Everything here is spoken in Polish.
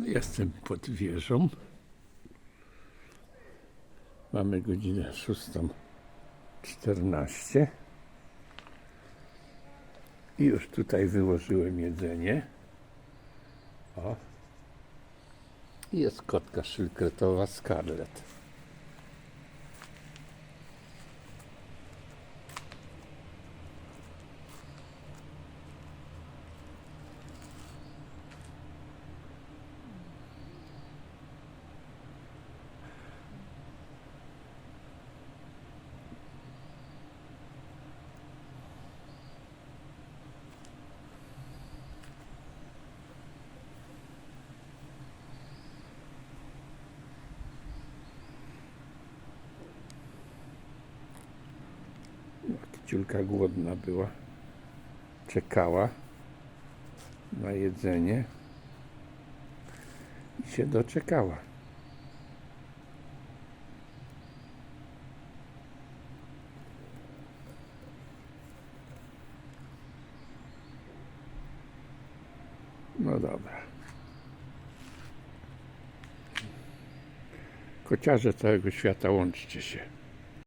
Jestem pod wieżą. Mamy godzinę 6.14. I już tutaj wyłożyłem jedzenie. O. Jest kotka szylkretowa Scarlett. Kiciulka głodna była. Czekała na jedzenie i się doczekała. No dobra. Kociarze całego świata, łączcie się.